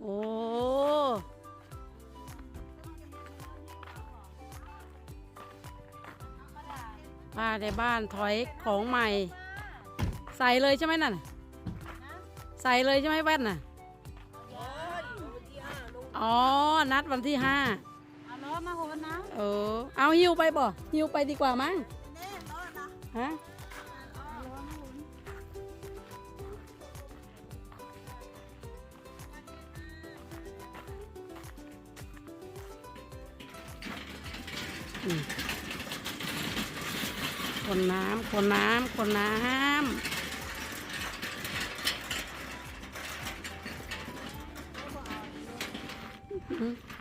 โอ้ป้าในบ้านถอยของใหม่ ใส่เลยใช่ไหมนั่นน่ะใส่เลยใช่ไหมแว่นน่ะอ๋อ นัดวันที่ห้าเอาล้อมาโหนนะ เออ เอาหิวไปบ่หิวไปดีกว่ามั้งแน่ล้อนะฮะ คนน้ำคนน้ำคนน้ำ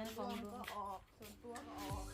นนั้นของก็ออกส่วนตัวก็ออก